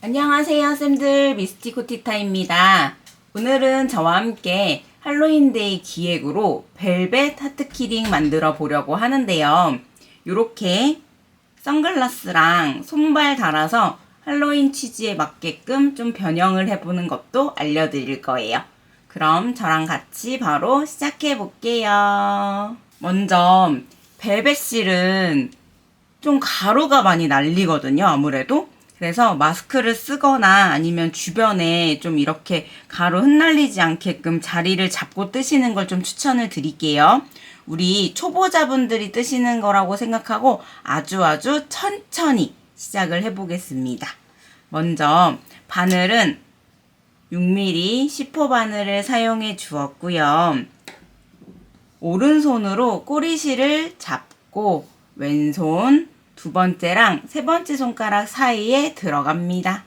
안녕하세요, 쌤들. 미스티코티타입니다. 오늘은 저와 함께 할로윈데이 기획으로 벨벳 하트 키링 만들어 보려고 하는데요. 요렇게 선글라스랑 손발 달아서 할로윈 취지에 맞게끔 좀 변형을 해보는 것도 알려드릴 거예요. 그럼 저랑 같이 바로 시작해 볼게요. 먼저 벨벳 실은 좀 가루가 많이 날리거든요, 아무래도. 그래서 마스크를 쓰거나 아니면 주변에 좀 이렇게 가루 흩날리지 않게끔 자리를 잡고 뜨시는 걸 좀 추천을 드릴게요. 우리 초보자분들이 뜨시는 거라고 생각하고 아주 아주 천천히 시작을 해보겠습니다. 먼저 바늘은 6mm 10호 바늘을 사용해 주었고요. 오른손으로 꼬리실을 잡고 왼손 두 번째랑 세 번째 손가락 사이에 들어갑니다.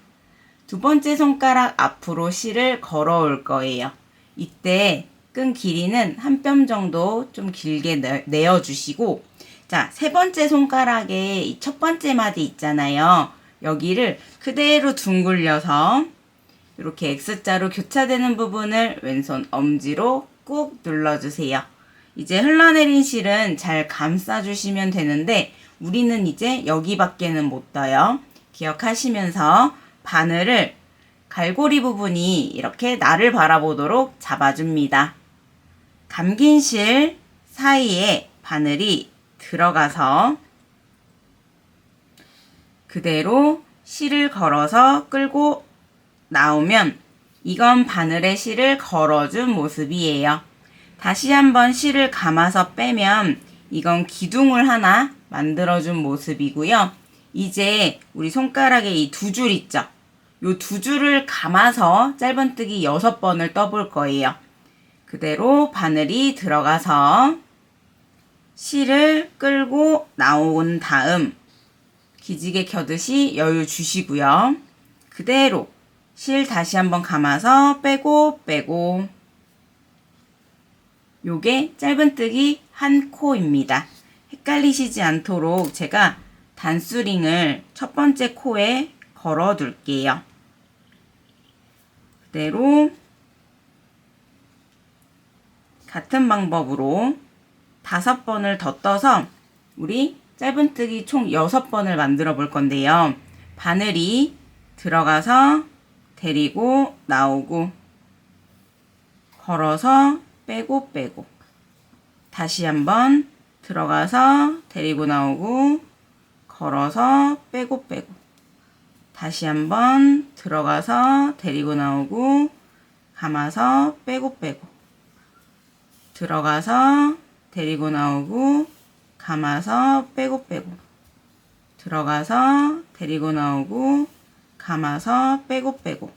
두 번째 손가락 앞으로 실을 걸어올 거예요. 이때 끈 길이는 한 뼘 정도 좀 길게 내어주시고 자, 세 번째 손가락에 이 첫 번째 마디 있잖아요. 여기를 그대로 둥글려서 이렇게 X자로 교차되는 부분을 왼손 엄지로 꾹 눌러주세요. 이제 흘러내린 실은 잘 감싸주시면 되는데 우리는 이제 여기밖에는 못 떠요. 기억하시면서 바늘을 갈고리 부분이 이렇게 나를 바라보도록 잡아줍니다. 감긴 실 사이에 바늘이 들어가서 그대로 실을 걸어서 끌고 나오면 이건 바늘에 실을 걸어준 모습이에요. 다시 한번 실을 감아서 빼면 이건 기둥을 하나 만들어준 모습이고요. 이제 우리 손가락에 이 두 줄 있죠? 요 두 줄을 감아서 짧은뜨기 여섯 번을 떠볼 거예요. 그대로 바늘이 들어가서 실을 끌고 나온 다음 기지개 켜듯이 여유 주시고요. 그대로 실 다시 한번 감아서 빼고 빼고 요게 짧은뜨기 한 코입니다. 헷갈리시지 않도록 제가 단수링을 첫 번째 코에 걸어 둘게요. 그대로 같은 방법으로 다섯 번을 더 떠서 우리 짧은뜨기 총 여섯 번을 만들어 볼 건데요. 바늘이 들어가서 데리고 나오고 걸어서 빼고 빼고 다시 한번 들어가서 데리고 나오고 걸어서 빼고 빼고. 다시 한번 들어가서 데리고 나오고 감아서 빼고 빼고. 들어가서 데리고 나오고 감아서 빼고 빼고. 들어가서 데리고 나오고 감아서 빼고 빼고.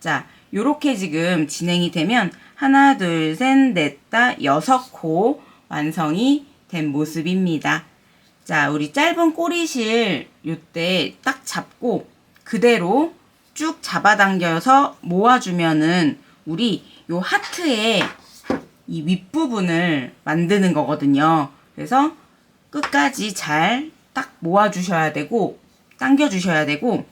자 요렇게 지금 진행이 되면 하나 둘 셋 넷 다 여섯 코 완성이 된 모습입니다. 자, 우리 짧은 꼬리실 요때 딱 잡고 그대로 쭉 잡아당겨서 모아주면은 우리 요 하트의 이 윗부분을 만드는 거거든요. 그래서 끝까지 잘 딱 모아주셔야 되고 당겨주셔야 되고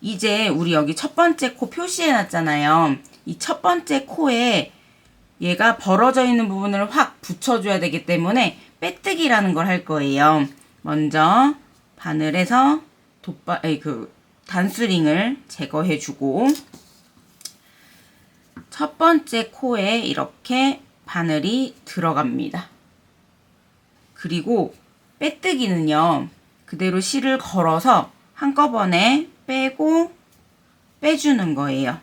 이제 우리 여기 첫 번째 코 표시해 놨잖아요. 이 첫 번째 코에 얘가 벌어져 있는 부분을 확 붙여줘야 되기 때문에 빼뜨기라는 걸 할 거예요. 먼저 바늘에서 돗바, 에이, 그 단수링을 제거해주고 첫 번째 코에 이렇게 바늘이 들어갑니다. 그리고 빼뜨기는요, 그대로 실을 걸어서 한꺼번에 빼고 빼주는 거예요.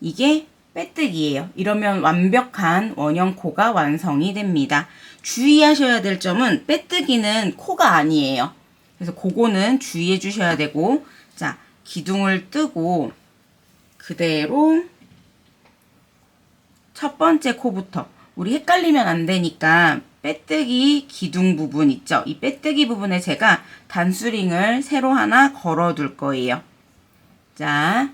이게 빼뜨기예요. 이러면 완벽한 원형 코가 완성이 됩니다. 주의하셔야 될 점은 빼뜨기는 코가 아니에요. 그래서 그거는 주의해 주셔야 되고 자 기둥을 뜨고 그대로 첫 번째 코부터 우리 헷갈리면 안 되니까 빼뜨기 기둥 부분 있죠. 이 빼뜨기 부분에 제가 단수링을 새로 하나 걸어 둘 거예요. 자,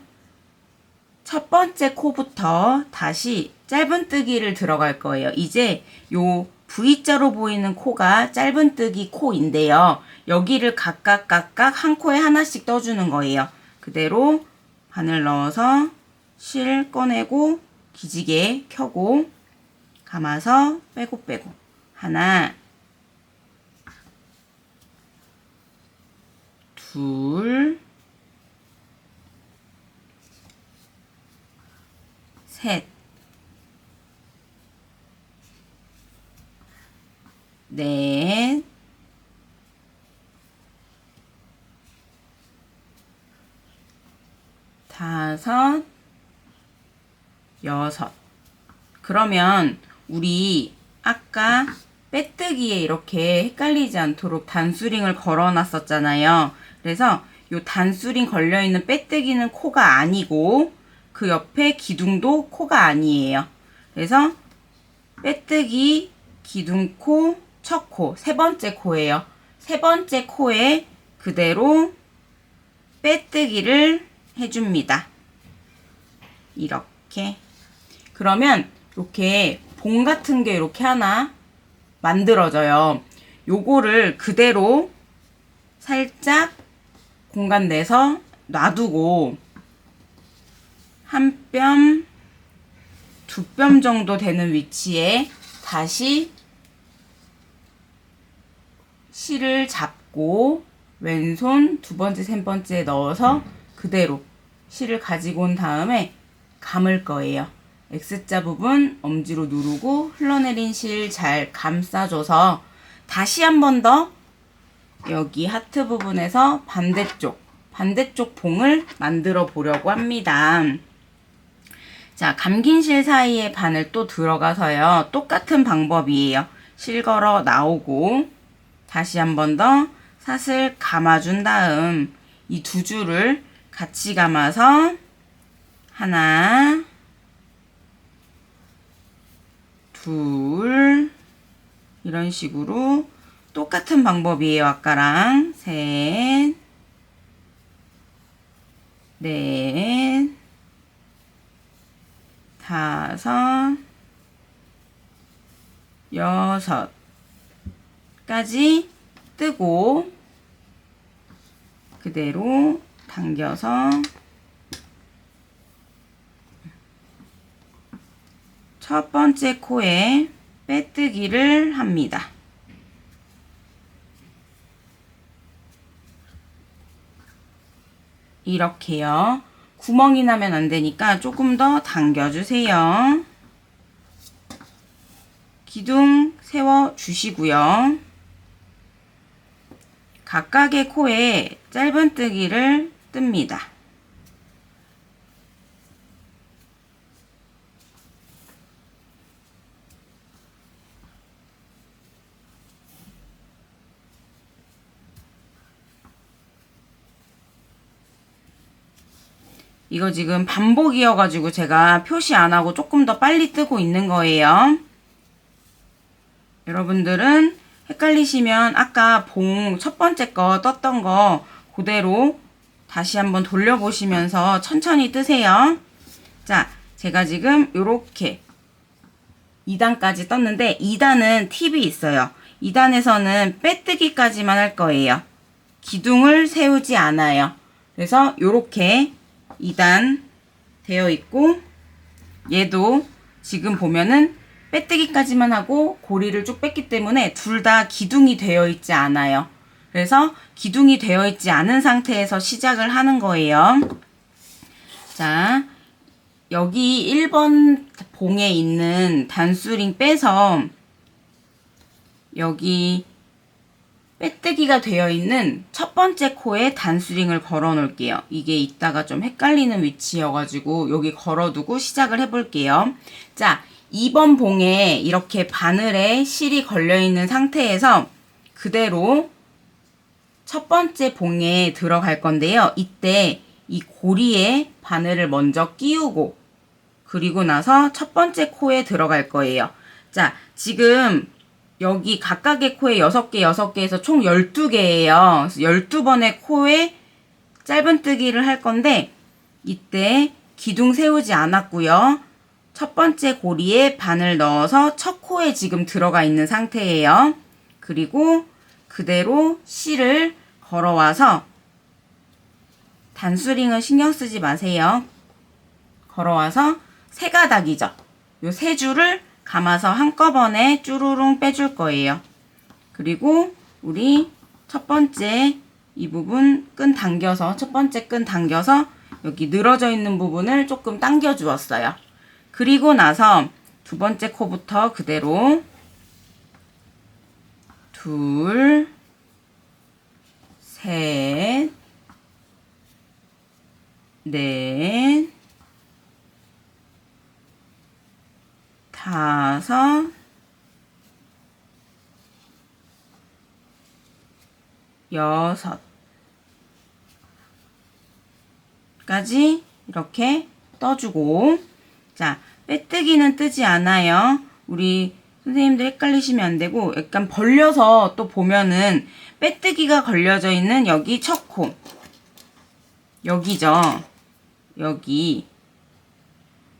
첫 번째 코부터 다시 짧은뜨기를 들어갈 거예요. 이제 요 V자로 보이는 코가 짧은뜨기 코인데요. 여기를 각각 각각 한 코에 하나씩 떠주는 거예요. 그대로 바늘 넣어서 실 꺼내고 기지개 켜고 감아서 빼고 빼고 하나 둘 셋, 넷, 다섯, 여섯. 그러면 우리 아까 빼뜨기에 이렇게 헷갈리지 않도록 단수링을 걸어 놨었잖아요. 그래서 요 단수링 걸려 있는 빼뜨기는 코가 아니고 그 옆에 기둥도 코가 아니에요. 그래서 빼뜨기, 기둥코, 첫 코, 세 번째 코예요. 세 번째 코에 그대로 빼뜨기를 해줍니다. 이렇게. 그러면 이렇게 봉 같은 게 이렇게 하나 만들어져요. 요거를 그대로 살짝 공간 내서 놔두고 한 뼘, 두 뼘 정도 되는 위치에 다시 실을 잡고 왼손 두 번째, 세 번째 넣어서 그대로 실을 가지고 온 다음에 감을 거예요. X자 부분 엄지로 누르고 흘러내린 실 잘 감싸줘서 다시 한 번 더 여기 하트 부분에서 반대쪽, 반대쪽 봉을 만들어 보려고 합니다. 자, 감긴 실 사이에 바늘 또 들어가서요. 똑같은 방법이에요. 실 걸어 나오고 다시 한 번 더 사슬 감아준 다음 이 두 줄을 같이 감아서 하나, 둘, 이런 식으로 똑같은 방법이에요. 아까랑 셋, 넷, 다섯, 여섯까지 뜨고 그대로 당겨서 첫 번째 코에 빼뜨기를 합니다. 이렇게요. 구멍이 나면 안 되니까 조금 더 당겨주세요. 기둥 세워 주시고요. 각각의 코에 짧은뜨기를 뜹니다. 이거 지금 반복이어가지고 제가 표시 안 하고 조금 더 빨리 뜨고 있는 거예요. 여러분들은 헷갈리시면 아까 봉 첫 번째 거 떴던 거 그대로 다시 한번 돌려보시면서 천천히 뜨세요. 자, 제가 지금 이렇게 2단까지 떴는데 2단은 팁이 있어요. 2단에서는 빼뜨기까지만 할 거예요. 기둥을 세우지 않아요. 그래서 이렇게 2단 되어 있고 얘도 지금 보면은 빼뜨기까지만 하고 고리를 쭉 뺐기 때문에 둘 다 기둥이 되어 있지 않아요. 그래서 기둥이 되어 있지 않은 상태에서 시작을 하는 거예요. 자, 여기 1번 봉에 있는 단수링 빼서 여기 빼뜨기가 되어 있는 첫 번째 코에 단수링을 걸어 놓을게요. 이게 이따가 좀 헷갈리는 위치여가지고 여기 걸어두고 시작을 해볼게요. 자, 2번 봉에 이렇게 바늘에 실이 걸려있는 상태에서 그대로 첫 번째 봉에 들어갈 건데요. 이때 이 고리에 바늘을 먼저 끼우고 그리고 나서 첫 번째 코에 들어갈 거예요. 자, 지금 여기 각각의 코에 6개, 6개에서 총 12개예요. 12번의 코에 짧은뜨기를 할 건데 이때 기둥 세우지 않았고요. 첫 번째 고리에 바늘 넣어서 첫 코에 지금 들어가 있는 상태예요. 그리고 그대로 실을 걸어와서 단수링은 신경 쓰지 마세요. 걸어와서 세 가닥이죠. 요 세 줄을 감아서 한꺼번에 쭈루룽 빼줄 거예요. 그리고 우리 첫 번째 이 부분 끈 당겨서 첫 번째 끈 당겨서 여기 늘어져 있는 부분을 조금 당겨 주었어요. 그리고 나서 두 번째 코부터 그대로 둘, 셋, 넷, 다섯, 여섯 까지 이렇게 떠주고 자 빼뜨기는 뜨지 않아요. 우리 선생님들 헷갈리시면 안 되고 약간 벌려서 또 보면은 빼뜨기가 걸려져 있는 여기 첫 코 여기죠. 여기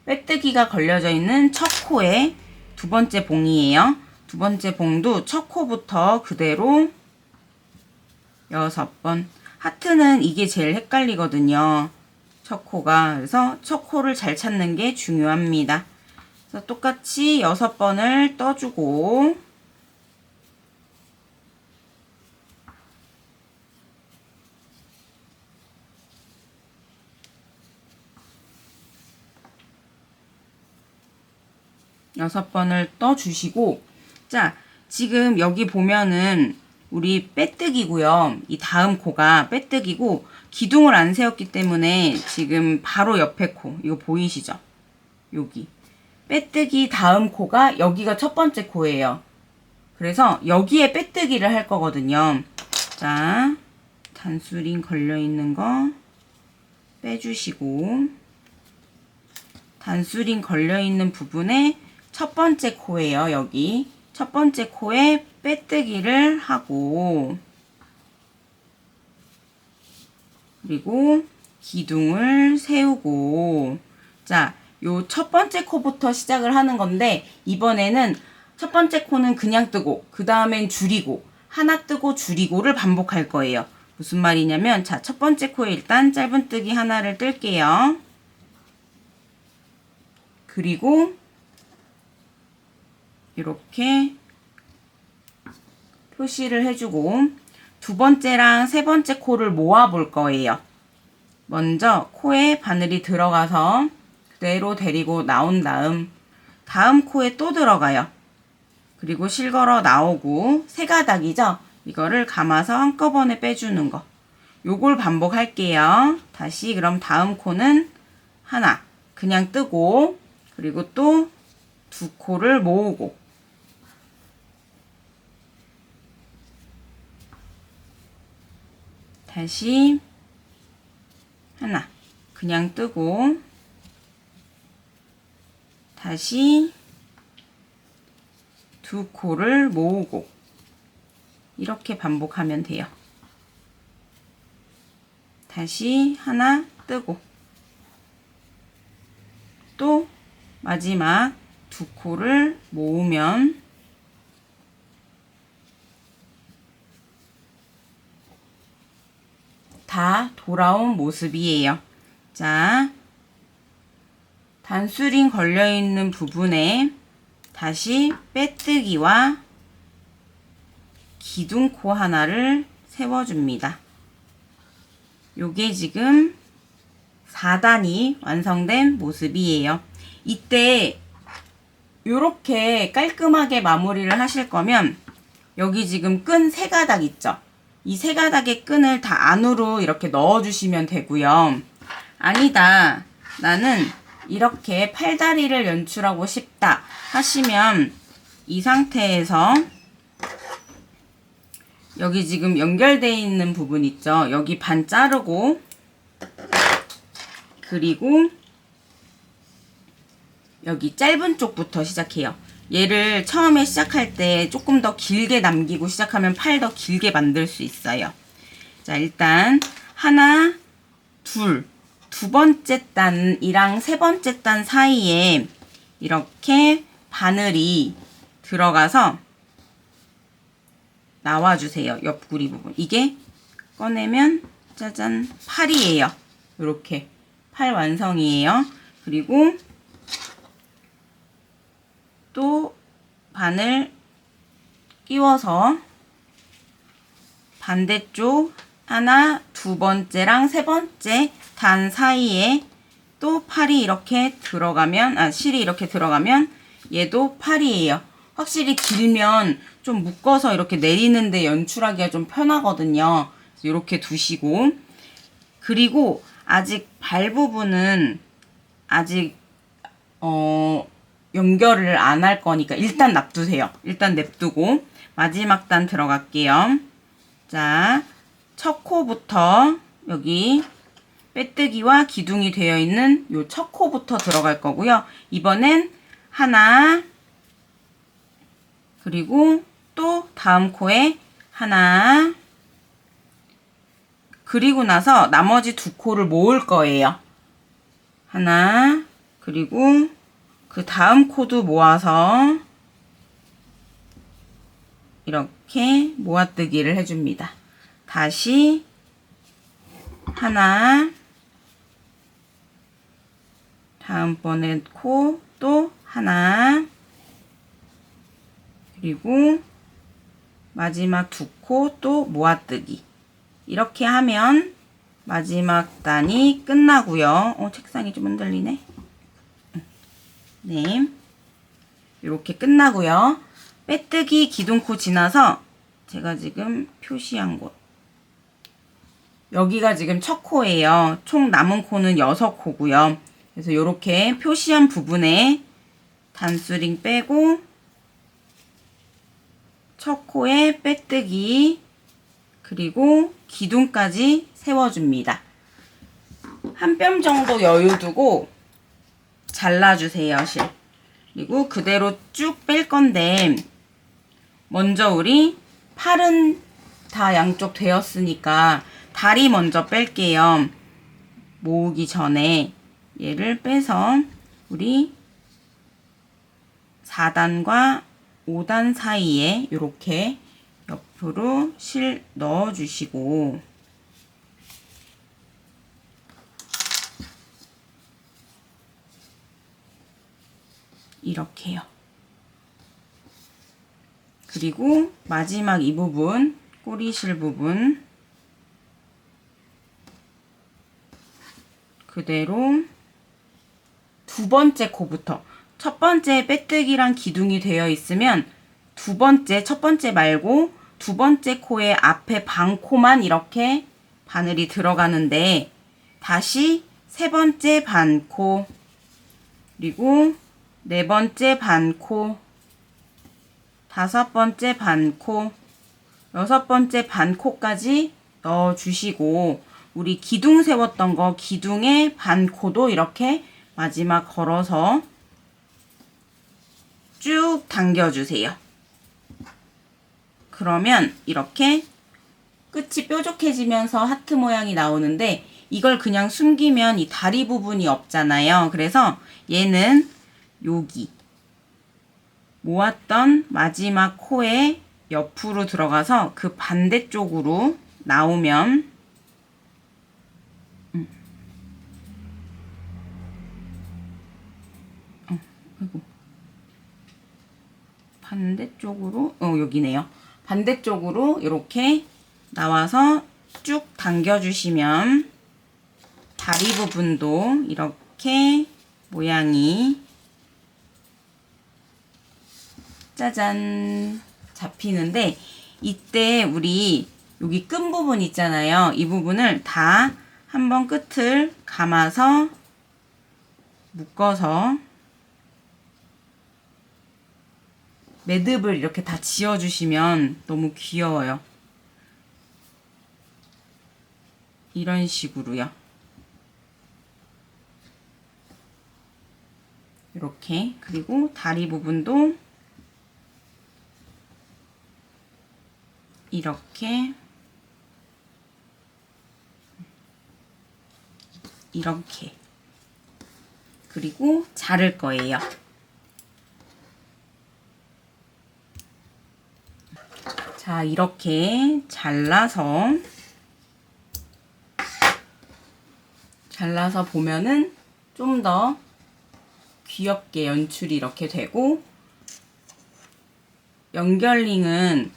빼뜨기가 걸려져 있는 첫 코에 두 번째 봉이에요. 두 번째 봉도 첫 코부터 그대로 여섯 번. 하트는 이게 제일 헷갈리거든요. 첫 코가. 그래서 첫 코를 잘 찾는 게 중요합니다. 그래서 똑같이 여섯 번을 떠주고 여섯 번을 떠주시고 자 지금 여기 보면은 우리 빼뜨기고요. 이 다음 코가 빼뜨기고 기둥을 안 세웠기 때문에 지금 바로 옆에 코 이거 보이시죠? 여기 빼뜨기 다음 코가 여기가 첫 번째 코예요. 그래서 여기에 빼뜨기를 할 거거든요. 자 단수링 걸려 있는 거 빼주시고 단수링 걸려 있는 부분에 첫 번째 코예요. 여기 첫 번째 코에 빼뜨기를 하고 그리고 기둥을 세우고 자, 요 첫 번째 코부터 시작을 하는 건데 이번에는 첫 번째 코는 그냥 뜨고 그 다음엔 줄이고 하나 뜨고 줄이고를 반복할 거예요. 무슨 말이냐면 자, 첫 번째 코에 일단 짧은뜨기 하나를 뜰게요. 그리고 이렇게 표시를 해주고 두 번째랑 세 번째 코를 모아 볼 거예요. 먼저 코에 바늘이 들어가서 그대로 데리고 나온 다음 다음 코에 또 들어가요. 그리고 실걸어 나오고 세 가닥이죠. 이거를 감아서 한꺼번에 빼주는 거. 요걸 반복할게요. 다시 그럼 다음 코는 하나 그냥 뜨고 그리고 또 두 코를 모으고 다시 하나 그냥 뜨고 다시 두 코를 모으고 이렇게 반복하면 돼요. 다시 하나 뜨고 또 마지막 두 코를 모으면 다 돌아온 모습이에요. 자, 단수링 걸려있는 부분에 다시 빼뜨기와 기둥코 하나를 세워줍니다. 요게 지금 4단이 완성된 모습이에요. 이때 요렇게 깔끔하게 마무리를 하실 거면 여기 지금 끈세 가닥 있죠? 이 세 가닥의 끈을 다 안으로 이렇게 넣어주시면 되고요. 아니다. 나는 이렇게 팔다리를 연출하고 싶다 하시면 이 상태에서 여기 지금 연결되어 있는 부분 있죠? 여기 반 자르고 그리고 여기 짧은 쪽부터 시작해요. 얘를 처음에 시작할 때 조금 더 길게 남기고 시작하면 팔 더 길게 만들 수 있어요. 자, 일단 하나, 둘, 두 번째 단이랑 세 번째 단 사이에 이렇게 바늘이 들어가서 나와주세요. 옆구리 부분. 이게 꺼내면 짜잔 팔이에요. 이렇게 팔 완성이에요. 그리고 또 바늘 끼워서 반대쪽 하나, 두 번째랑 세 번째 단 사이에 또 팔이 이렇게 들어가면, 아, 실이 이렇게 들어가면 얘도 팔이에요. 확실히 길면 좀 묶어서 이렇게 내리는데 연출하기가 좀 편하거든요. 이렇게 두시고. 그리고 아직 발 부분은 아직, 어, 연결을 안 할 거니까 일단 놔두세요. 일단 냅두고 마지막 단 들어갈게요. 자, 첫 코부터 여기 빼뜨기와 기둥이 되어 있는 요 첫 코부터 들어갈 거고요. 이번엔 하나 그리고 또 다음 코에 하나 그리고 나서 나머지 두 코를 모을 거예요. 하나 그리고 그 다음 코도 모아서 이렇게 모아뜨기를 해줍니다. 다시 하나 다음번에 코 또 하나 그리고 마지막 두 코 또 모아뜨기 이렇게 하면 마지막 단이 끝나고요. 어 책상이 좀 흔들리네. 네. 이렇게 끝나고요. 빼뜨기 기둥코 지나서 제가 지금 표시한 곳. 여기가 지금 첫 코예요. 총 남은 코는 여섯 코고요. 그래서 이렇게 표시한 부분에 단수링 빼고 첫 코에 빼뜨기 그리고 기둥까지 세워줍니다. 한 뼘 정도 여유 두고 잘라주세요, 실. 그리고 그대로 쭉 뺄 건데, 먼저 우리 팔은 다 양쪽 되었으니까 다리 먼저 뺄게요. 모으기 전에 얘를 빼서 우리 4단과 5단 사이에 이렇게 옆으로 실 넣어주시고 이렇게요. 그리고 마지막 이 부분, 꼬리실 부분 그대로 두 번째 코부터 첫 번째 빼뜨기랑 기둥이 되어 있으면 두 번째, 첫 번째 말고 두 번째 코의 앞에 반 코만 이렇게 바늘이 들어가는데 다시 세 번째 반 코, 그리고 네 번째 반 코, 다섯 번째 반 코, 여섯 번째 반 코까지 넣어 주시고 우리 기둥 세웠던 거 기둥의 반 코도 이렇게 마지막 걸어서 쭉 당겨 주세요. 그러면 이렇게 끝이 뾰족해지면서 하트 모양이 나오는데 이걸 그냥 숨기면 이 다리 부분이 없잖아요. 그래서 얘는 여기 모았던 마지막 코에 옆으로 들어가서 그 반대쪽으로 나오면 음. 어. 반대쪽으로 어 여기네요. 반대쪽으로 이렇게 나와서 쭉 당겨주시면 다리 부분도 이렇게 모양이 짜잔 잡히는데 이때 우리 여기 끈 부분 있잖아요. 이 부분을 다 한번 끝을 감아서 묶어서 매듭을 이렇게 다 지어주시면 너무 귀여워요. 이런 식으로요. 이렇게 그리고 다리 부분도 이렇게 이렇게 그리고 자를 거예요. 자, 이렇게 잘라서 잘라서 보면은 좀 더 귀엽게 연출이 이렇게 되고 연결링은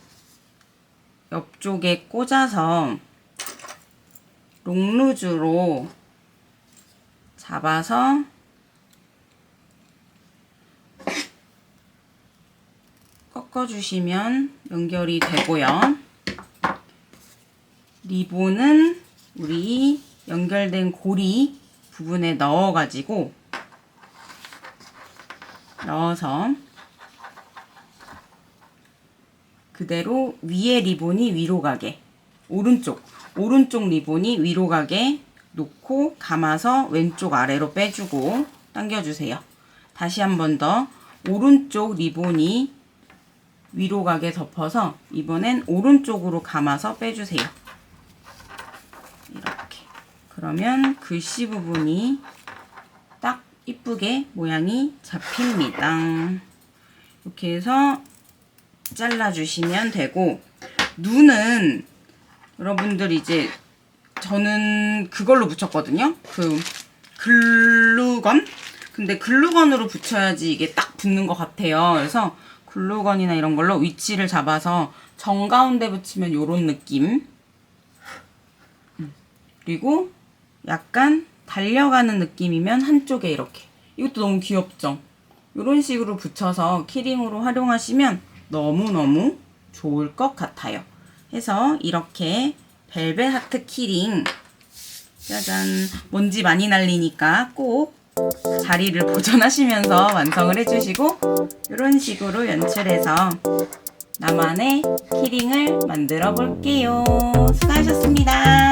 옆쪽에 꽂아서 롱루즈로 잡아서 꺾어주시면 연결이 되고요. 리본은 우리 연결된 고리 부분에 넣어가지고 넣어서 그대로 위에 리본이 위로 가게 오른쪽 오른쪽 리본이 위로 가게 놓고 감아서 왼쪽 아래로 빼주고 당겨주세요. 다시 한 번 더 오른쪽 리본이 위로 가게 덮어서 이번엔 오른쪽으로 감아서 빼주세요. 이렇게. 그러면 글씨 부분이 딱 이쁘게 모양이 잡힙니다. 이렇게 해서 잘라주시면 되고, 눈은 여러분들 이제 저는 그걸로 붙였거든요. 그 글루건? 근데 글루건으로 붙여야지 이게 딱 붙는 것 같아요. 그래서 글루건이나 이런 걸로 위치를 잡아서 정가운데 붙이면 요런 느낌. 음. 그리고 약간 달려가는 느낌이면 한쪽에 이렇게. 이것도 너무 귀엽죠? 이런 식으로 붙여서 키링으로 활용하시면 너무너무 좋을 것 같아요. 해서 이렇게 벨벳 하트 키링 짜잔 먼지 많이 날리니까 꼭 자리를 보존하시면서 완성을 해주시고 이런 식으로 연출해서 나만의 키링을 만들어 볼게요. 수고하셨습니다.